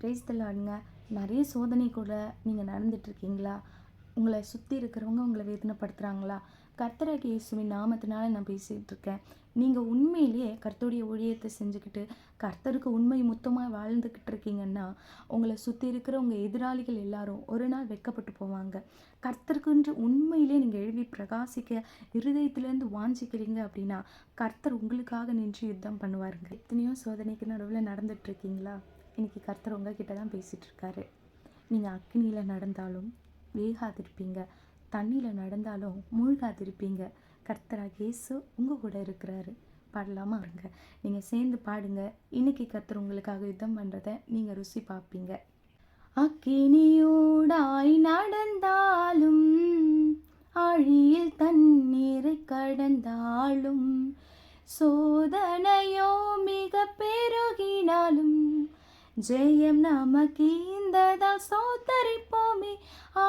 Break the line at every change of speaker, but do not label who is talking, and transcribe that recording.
Brace தள்ளாடுங்க நிறைய சோதனை கூட நீங்கள் நடந்துட்டுருக்கீங்களா? உங்களை சுற்றி இருக்கிறவங்க உங்களை வேதனைப்படுத்துகிறாங்களா கர்த்தராக இயேசுவின் நாமத்தினால நான் பேசிகிட்டு இருக்கேன் நீங்கள் உண்மையிலேயே கர்த்தருடைய ஊழியத்தை செஞ்சுக்கிட்டு கர்த்தருக்கு உண்மை மொத்தமாக வாழ்ந்துக்கிட்டு இருக்கீங்கன்னா உங்களை சுற்றி இருக்கிற உங்கள் எதிராளிகள் எல்லாரும் ஒரு நாள் வெட்கப்பட்டு போவாங்க. கர்த்தருக்குன்ற உண்மையிலே நீங்கள் எழுதி பிரகாசிக்க இருதயத்துலேருந்து வாஞ்சிக்கிறீங்க அப்படின்னா கர்த்தர் உங்களுக்காக நின்று யுத்தம் பண்ணுவாருங்க. எத்தனையோ சோதனைக்கு நடுவில் நடந்துட்டு இன்றைக்கி கர்த்தர் உங்ககிட்ட தான் பேசிகிட்ருக்காரு நீங்கள் அக்னியில் நடந்தாலும் வேகாதிருப்பீங்க. தண்ணியில் நடந்தாலும் மூழ்காதிருப்பீங்க. கர்த்தராக இயேசு உங்கள் கூட இருக்கிறாரு. பாடலாமா? இருங்க நீங்கள் சேர்ந்து பாடுங்க. இன்னைக்கு கர்த்தர் உங்களுக்காக யுத்தம் பண்ணுறத நீங்கள் ருசி பார்ப்பீங்க அக்கினியூடாய் நடந்தாலும் ஆழியில் தண்ணீரை கடந்தாலும் சோதனையோ மிக பெருகினாலும் ஜெயம் நமக்கு இந்ததால் சோத்தரிப்போமே ஆ